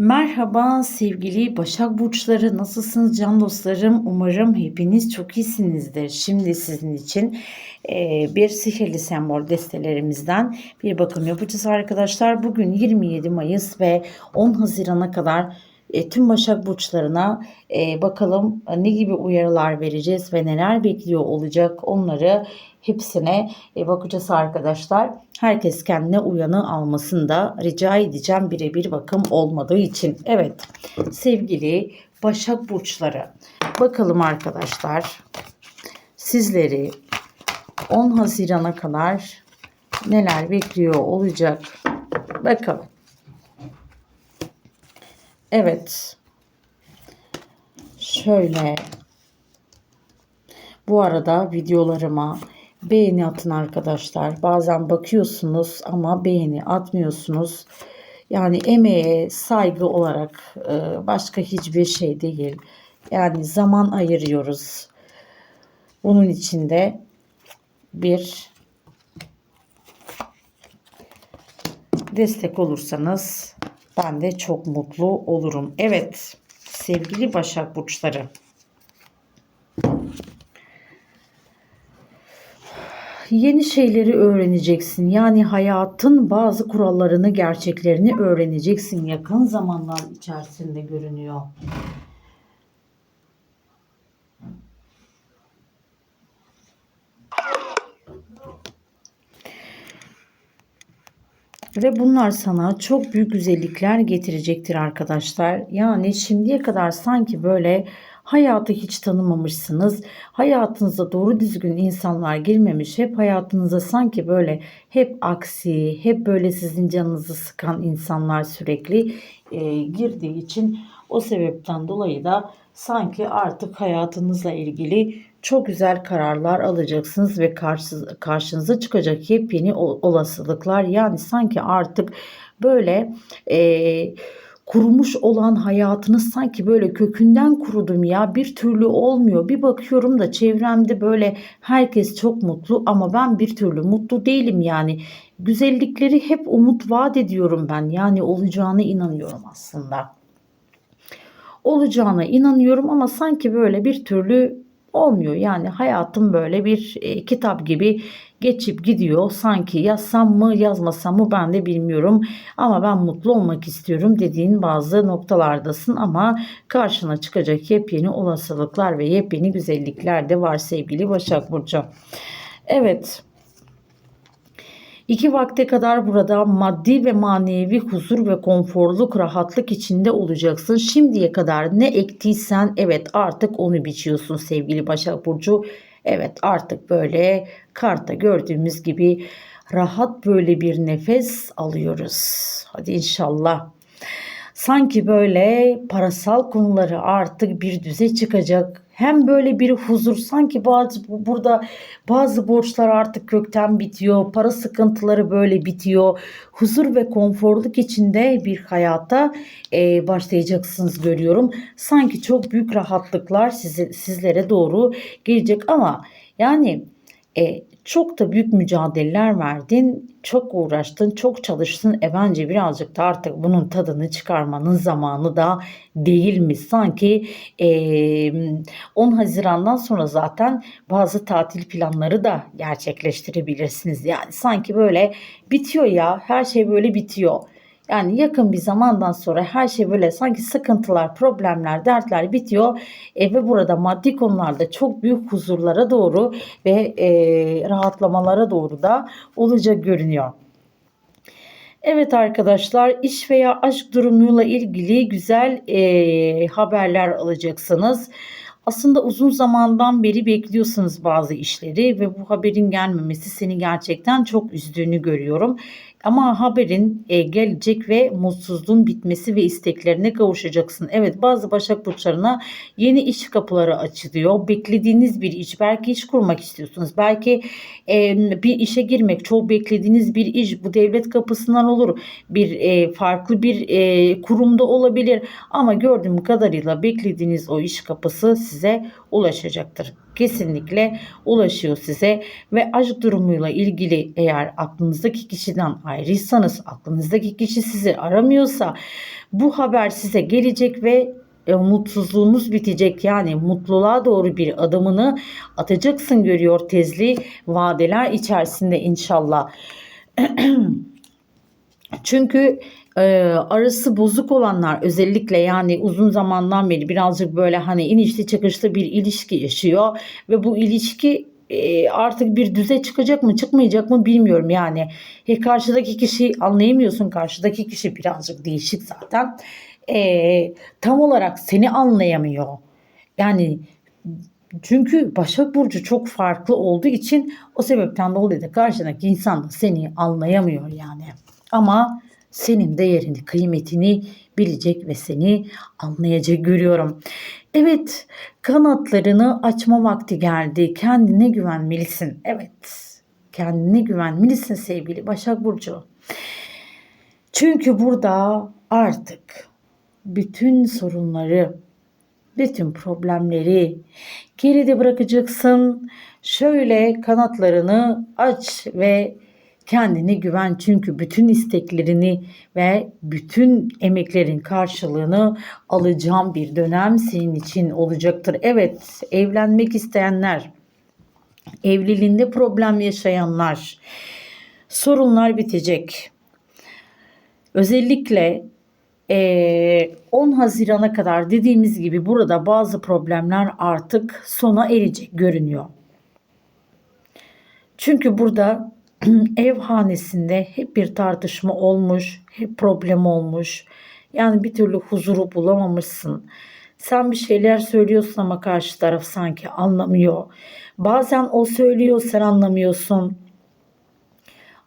Merhaba sevgili Başak Burçları nasılsınız can dostlarım? Umarım hepiniz çok iyisinizdir. Şimdi sizin için e, bir sihirli sembol destelerimizden bir bakım yapacağız arkadaşlar. Bugün 27 Mayıs ve 10 Haziran'a kadar e, tüm Başak Burçlarına e, bakalım ne gibi uyarılar vereceğiz ve neler bekliyor olacak onları hepsine e, bakacağız arkadaşlar. Herkes kendine uyanı almasını da rica edeceğim birebir bakım olmadığı için. Evet sevgili Başak Burçları bakalım arkadaşlar sizleri 10 Haziran'a kadar neler bekliyor olacak bakalım. Evet. Şöyle. Bu arada videolarıma beğeni atın arkadaşlar. Bazen bakıyorsunuz ama beğeni atmıyorsunuz. Yani emeğe saygı olarak e, başka hiçbir şey değil. Yani zaman ayırıyoruz. Bunun içinde bir destek olursanız ben de çok mutlu olurum. Evet sevgili Başak Burçları. Yeni şeyleri öğreneceksin. Yani hayatın bazı kurallarını, gerçeklerini öğreneceksin. Yakın zamanlar içerisinde görünüyor. Ve bunlar sana çok büyük güzellikler getirecektir arkadaşlar. Yani şimdiye kadar sanki böyle hayatı hiç tanımamışsınız. Hayatınıza doğru düzgün insanlar girmemiş. Hep hayatınıza sanki böyle hep aksi, hep böyle sizin canınızı sıkan insanlar sürekli e, girdiği için o sebepten dolayı da sanki artık hayatınızla ilgili çok güzel kararlar alacaksınız ve karşı, karşınıza çıkacak yepyeni olasılıklar yani sanki artık böyle e, kurumuş olan hayatınız sanki böyle kökünden kurudum ya bir türlü olmuyor. Bir bakıyorum da çevremde böyle herkes çok mutlu ama ben bir türlü mutlu değilim yani. Güzellikleri hep umut vaat ediyorum ben yani olacağına inanıyorum aslında. Olacağına inanıyorum ama sanki böyle bir türlü olmuyor. Yani hayatım böyle bir e, kitap gibi geçip gidiyor. Sanki yazsam mı yazmasam mı ben de bilmiyorum. Ama ben mutlu olmak istiyorum dediğin bazı noktalardasın ama karşına çıkacak yepyeni olasılıklar ve yepyeni güzellikler de var sevgili Başak Burcu. Evet İki vakte kadar burada maddi ve manevi huzur ve konforluk, rahatlık içinde olacaksın. Şimdiye kadar ne ektiysen evet artık onu biçiyorsun sevgili Başak Burcu. Evet artık böyle karta gördüğümüz gibi rahat böyle bir nefes alıyoruz. Hadi inşallah. Sanki böyle parasal konuları artık bir düze çıkacak hem böyle bir huzur sanki bazı burada bazı borçlar artık kökten bitiyor. Para sıkıntıları böyle bitiyor. Huzur ve konforluk içinde bir hayata e, başlayacaksınız görüyorum. Sanki çok büyük rahatlıklar size, sizlere doğru gelecek ama yani e, çok da büyük mücadeleler verdin, çok uğraştın, çok çalıştın. E bence birazcık da artık bunun tadını çıkarmanın zamanı da değil mi? Sanki e, 10 Haziran'dan sonra zaten bazı tatil planları da gerçekleştirebilirsiniz. Yani sanki böyle bitiyor ya, her şey böyle bitiyor. Yani yakın bir zamandan sonra her şey böyle sanki sıkıntılar, problemler, dertler bitiyor e, ve burada maddi konularda çok büyük huzurlara doğru ve e, rahatlamalara doğru da olacak görünüyor. Evet arkadaşlar iş veya aşk durumuyla ilgili güzel e, haberler alacaksınız. Aslında uzun zamandan beri bekliyorsunuz bazı işleri ve bu haberin gelmemesi seni gerçekten çok üzdüğünü görüyorum. Ama haberin e, gelecek ve mutsuzluğun bitmesi ve isteklerine kavuşacaksın. Evet bazı Başak Burçlarına yeni iş kapıları açılıyor. Beklediğiniz bir iş. Belki iş kurmak istiyorsunuz. Belki bir işe girmek. Çok beklediğiniz bir iş. Bu devlet kapısından olur. Bir e, farklı bir e, kurumda olabilir. Ama gördüğüm kadarıyla beklediğiniz o iş kapısı size ulaşacaktır kesinlikle ulaşıyor size ve aşk durumuyla ilgili eğer aklınızdaki kişiden ayrıysanız aklınızdaki kişi sizi aramıyorsa Bu haber size gelecek ve e, mutsuzluğunuz bitecek. Yani mutluluğa doğru bir adımını atacaksın görüyor tezli vadeler içerisinde inşallah. Çünkü e, arası bozuk olanlar özellikle yani uzun zamandan beri birazcık böyle hani inişli çıkışlı bir ilişki yaşıyor ve bu ilişki e, artık bir düze çıkacak mı çıkmayacak mı bilmiyorum yani. E, karşıdaki kişi anlayamıyorsun karşıdaki kişi birazcık değişik zaten. E, tam olarak seni anlayamıyor. Yani çünkü Başak Burcu çok farklı olduğu için o sebepten dolayı da karşındaki insan da seni anlayamıyor yani. Ama senin değerini, kıymetini bilecek ve seni anlayacak görüyorum. Evet, kanatlarını açma vakti geldi. Kendine güvenmelisin. Evet, kendine güvenmelisin sevgili Başak Burcu. Çünkü burada artık bütün sorunları, bütün problemleri geride bırakacaksın. Şöyle kanatlarını aç ve kendine güven çünkü bütün isteklerini ve bütün emeklerin karşılığını alacağım bir dönem senin için olacaktır. Evet, evlenmek isteyenler, evliliğinde problem yaşayanlar, sorunlar bitecek. Özellikle 10 Haziran'a kadar dediğimiz gibi burada bazı problemler artık sona erecek görünüyor. Çünkü burada ev hanesinde hep bir tartışma olmuş, hep problem olmuş. Yani bir türlü huzuru bulamamışsın. Sen bir şeyler söylüyorsun ama karşı taraf sanki anlamıyor. Bazen o söylüyor sen anlamıyorsun.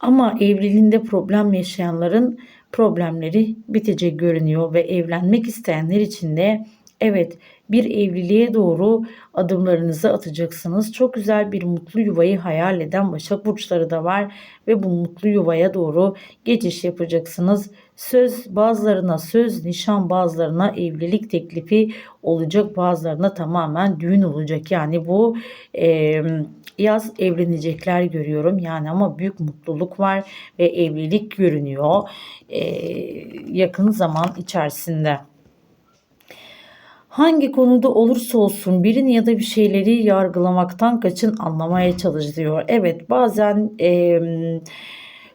Ama evliliğinde problem yaşayanların problemleri bitecek görünüyor ve evlenmek isteyenler için de evet bir evliliğe doğru adımlarınızı atacaksınız. Çok güzel bir mutlu yuvayı hayal eden Başak Burçları da var ve bu mutlu yuvaya doğru geçiş yapacaksınız. Söz bazılarına söz, nişan bazılarına evlilik teklifi olacak, bazılarına tamamen düğün olacak. Yani bu e, yaz evlenecekler görüyorum. Yani ama büyük mutluluk var ve evlilik görünüyor e, yakın zaman içerisinde. Hangi konuda olursa olsun birini ya da bir şeyleri yargılamaktan kaçın anlamaya çalış diyor. Evet bazen e,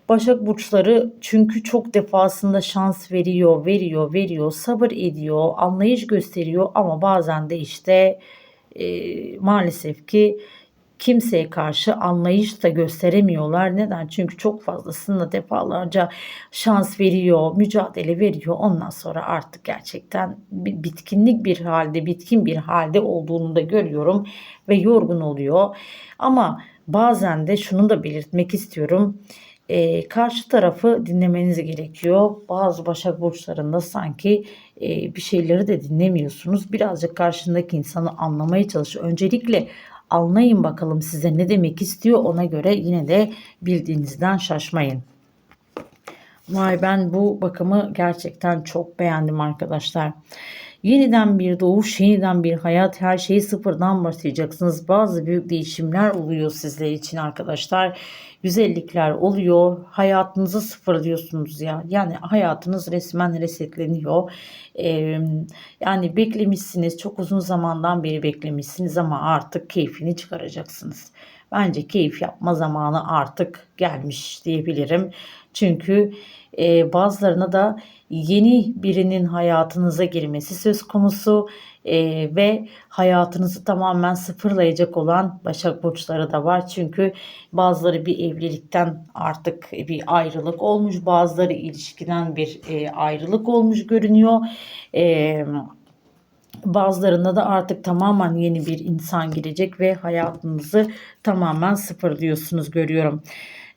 Başak burçları çünkü çok defasında şans veriyor, veriyor, veriyor, sabır ediyor, anlayış gösteriyor ama bazen de işte e, maalesef ki kimseye karşı anlayış da gösteremiyorlar. Neden? Çünkü çok fazlasında defalarca şans veriyor, mücadele veriyor. Ondan sonra artık gerçekten bitkinlik bir halde, bitkin bir halde olduğunu da görüyorum ve yorgun oluyor. Ama bazen de şunu da belirtmek istiyorum. E, karşı tarafı dinlemeniz gerekiyor. Bazı Başak Burçlarında sanki e, bir şeyleri de dinlemiyorsunuz. Birazcık karşındaki insanı anlamaya çalışın. Öncelikle anlayın bakalım size ne demek istiyor ona göre yine de bildiğinizden şaşmayın. Vay ben bu bakımı gerçekten çok beğendim arkadaşlar. Yeniden bir doğuş, yeniden bir hayat, her şeyi sıfırdan başlayacaksınız. Bazı büyük değişimler oluyor sizler için arkadaşlar. Güzellikler oluyor. Hayatınızı sıfırlıyorsunuz ya. Yani hayatınız resmen resetleniyor. Ee, yani beklemişsiniz. Çok uzun zamandan beri beklemişsiniz ama artık keyfini çıkaracaksınız. Bence keyif yapma zamanı artık gelmiş diyebilirim. Çünkü e, bazılarına da yeni birinin hayatınıza girmesi söz konusu e, ve hayatınızı tamamen sıfırlayacak olan Başak Burçları da var. Çünkü bazıları bir evlilikten artık bir ayrılık olmuş, bazıları ilişkiden bir e, ayrılık olmuş görünüyor. E, Bazılarında da artık tamamen yeni bir insan girecek ve hayatınızı tamamen sıfırlıyorsunuz görüyorum.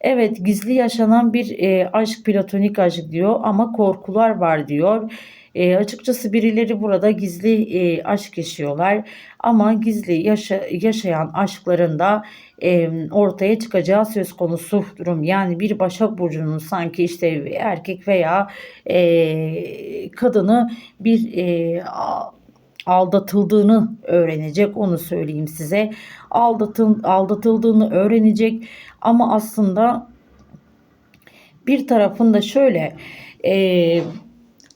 Evet gizli yaşanan bir e, aşk platonik aşk diyor ama korkular var diyor. E, açıkçası birileri burada gizli e, aşk yaşıyorlar ama gizli yaşa, yaşayan aşklarında e, ortaya çıkacağı söz konusu durum. Yani bir Başak Burcu'nun sanki işte erkek veya e, kadını bir e, aldatıldığını öğrenecek onu söyleyeyim size. Aldatıl, aldatıldığını öğrenecek ama aslında bir tarafında şöyle e,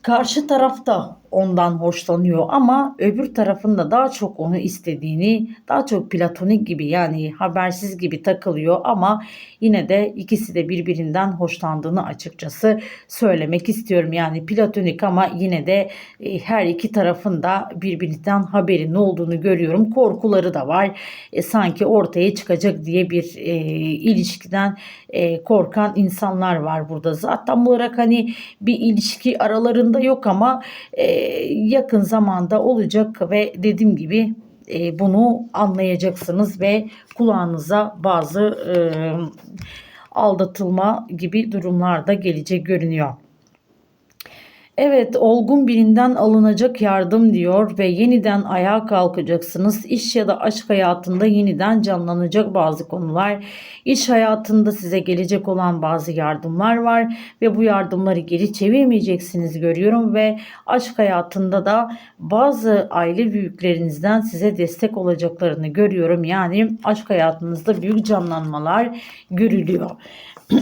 karşı taraf da ondan hoşlanıyor ama öbür tarafında daha çok onu istediğini, daha çok platonik gibi yani habersiz gibi takılıyor ama yine de ikisi de birbirinden hoşlandığını açıkçası söylemek istiyorum. Yani platonik ama yine de e, her iki tarafın da birbirinden haberinin olduğunu görüyorum. Korkuları da var. E, sanki ortaya çıkacak diye bir e, ilişkiden e, korkan insanlar var burada. Zaten olarak hani bir ilişki aralarında yok ama e, yakın zamanda olacak ve dediğim gibi e, bunu anlayacaksınız ve kulağınıza bazı e, aldatılma gibi durumlar da gelecek görünüyor. Evet, olgun birinden alınacak yardım diyor ve yeniden ayağa kalkacaksınız. İş ya da aşk hayatında yeniden canlanacak bazı konular. İş hayatında size gelecek olan bazı yardımlar var ve bu yardımları geri çevirmeyeceksiniz görüyorum ve aşk hayatında da bazı aile büyüklerinizden size destek olacaklarını görüyorum. Yani aşk hayatınızda büyük canlanmalar görülüyor.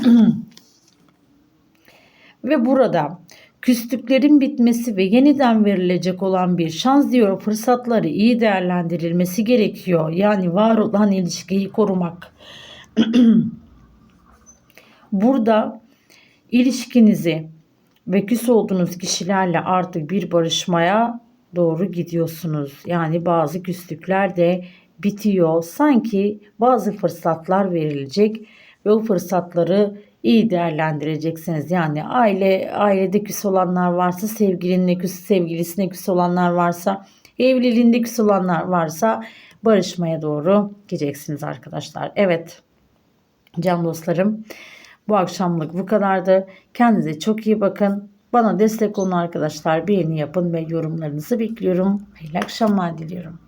Ve burada küslüklerin bitmesi ve yeniden verilecek olan bir şans diyor fırsatları iyi değerlendirilmesi gerekiyor. Yani var olan ilişkiyi korumak. Burada ilişkinizi ve küs olduğunuz kişilerle artık bir barışmaya doğru gidiyorsunuz. Yani bazı küslükler de bitiyor. Sanki bazı fırsatlar verilecek ve o fırsatları iyi değerlendireceksiniz. Yani aile ailede küs olanlar varsa, sevgilinle küs, sevgilisine küs olanlar varsa, evliliğinde küs olanlar varsa barışmaya doğru gideceksiniz arkadaşlar. Evet. Can dostlarım bu akşamlık bu kadardı. Kendinize çok iyi bakın. Bana destek olun arkadaşlar. Beğeni yapın ve yorumlarınızı bekliyorum. Hayırlı akşamlar diliyorum.